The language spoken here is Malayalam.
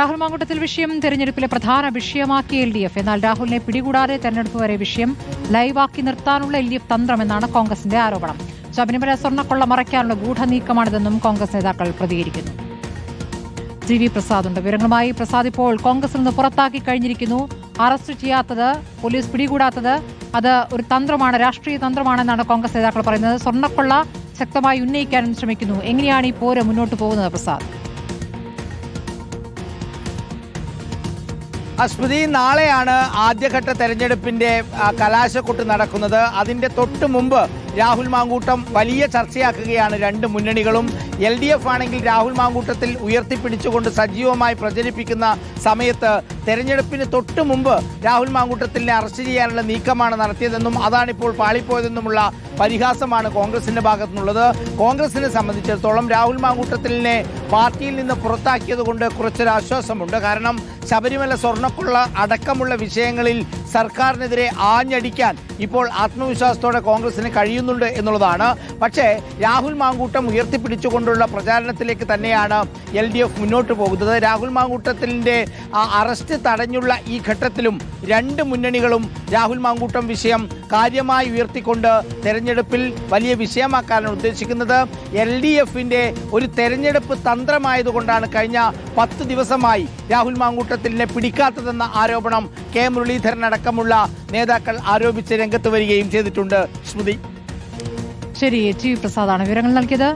രാഹുൽ മാങ്കൂട്ടത്തിൽ വിഷയം തെരഞ്ഞെടുപ്പിലെ പ്രധാന വിഷയമാക്കി എൽ ഡി എഫ്. എന്നാൽ രാഹുലിനെ പിടികൂടാതെ തെരഞ്ഞെടുപ്പ് വരെ വിഷയം ലൈവാക്കി നിർത്താനുള്ള എൽ ഡി എഫ് തന്ത്രമെന്നാണ് കോൺഗ്രസിന്റെ ആരോപണം. ശബരിമല സ്വർണക്കൊള്ള മറയ്ക്കാനുള്ള ഗൂഢനീക്കമാണിതെന്നും കോൺഗ്രസ് നേതാക്കൾ പ്രതികരിക്കുന്നു. ജി വി പ്രസാദ് ഉണ്ട്. വിവരങ്ങളുമായി പ്രസാദ് ഇപ്പോൾ കോൺഗ്രസിൽ നിന്ന് പുറത്താക്കി കഴിഞ്ഞിരിക്കുന്നു. അറസ്റ്റ് ചെയ്യാത്തത് പോലീസ് പിടികൂടാത്തത് അത് ഒരു തന്ത്രമാണ് രാഷ്ട്രീയ തന്ത്രമാണെന്നാണ് കോൺഗ്രസ് നേതാക്കൾ പറയുന്നത്. സ്വർണക്കൊള്ള ശക്തമായി ഉന്നയിക്കാനും ശ്രമിക്കുന്നു. എങ്ങനെയാണ് ഈ പോര് മുന്നോട്ട് പോകുന്നത് പ്രസാദ്? സ്മൃതി നാളെയാണ് ആദ്യഘട്ട തെരഞ്ഞെടുപ്പിന്റെ കലാശക്കൊട്ട് നടക്കുന്നത്. അതിന്റെ തൊട്ട് മുമ്പ് രാഹുൽ മാങ്കൂട്ടം വലിയ ചർച്ചയാക്കുകയാണ് രണ്ട് മുന്നണികളും. എൽ ഡി എഫ് ആണെങ്കിൽ രാഹുൽ മാങ്കൂട്ടത്തിൽ ഉയർത്തിപ്പിടിച്ചുകൊണ്ട് സജീവമായി പ്രചരിപ്പിക്കുന്ന സമയത്ത് തെരഞ്ഞെടുപ്പിന് തൊട്ട് മുമ്പ് രാഹുൽ മാങ്കൂട്ടത്തിനെ അറസ്റ്റ് ചെയ്യാനുള്ള നീക്കമാണ് നടത്തിയതെന്നും അതാണിപ്പോൾ പാളിപ്പോയതെന്നുമുള്ള പരിഹാസമാണ് കോൺഗ്രസിന്റെ ഭാഗത്തു നിന്നുള്ളത് കോൺഗ്രസിനെ സംബന്ധിച്ചിടത്തോളം രാഹുൽ മാങ്കൂട്ടത്തിലിനെ പാർട്ടിയിൽ നിന്ന് പുറത്താക്കിയത് കൊണ്ട് കുറച്ചൊരു ആശ്വാസമുണ്ട്. കാരണം ശബരിമല സ്വർണക്കുള്ള അടക്കമുള്ള വിഷയങ്ങളിൽ സർക്കാരിനെതിരെ ആഞ്ഞടിക്കാൻ ഇപ്പോൾ ആത്മവിശ്വാസത്തോടെ കോൺഗ്രസിന് കഴിയുന്നുണ്ട് എന്നുള്ളതാണ്. പക്ഷേ രാഹുൽ മാങ്കൂട്ടം ഉയർത്തിപ്പിടിച്ചുകൊണ്ടുള്ള പ്രചാരണത്തിലേക്ക് തന്നെയാണ് എൽ ഡി എഫ് മുന്നോട്ട് പോകുന്നത്. രാഹുൽ മാങ്കൂട്ടത്തിന്റെ അറസ്റ്റ് തടഞ്ഞുള്ള ഈ ഘട്ടത്തിലും രണ്ട് മുന്നണികളും രാഹുൽ മാങ്കൂട്ടം വിഷയം കാര്യമായി ഉയർത്തിക്കൊണ്ട് തെരഞ്ഞെടുപ്പിൽ വലിയ വിഷയമാക്കാനാണ് ഉദ്ദേശിക്കുന്നത്. എൽ ഡി എഫിന്റെ ഒരു തെരഞ്ഞെടുപ്പ് തന്ത്രമായതുകൊണ്ടാണ് കഴിഞ്ഞ പത്ത് ദിവസമായി രാഹുൽ മാങ്കൂട്ടത്തിനെ പിടിക്കാത്തതെന്ന ആരോപണം കെ മുരളീധരൻ അടക്കമുള്ള നേതാക്കൾ ആരോപിച്ച് രംഗത്ത് വരികയും ചെയ്തിട്ടുണ്ട്. സ്മൃതി. ശരി ജി വി പ്രസാദാണ് വിവരങ്ങൾ നൽകിയത്.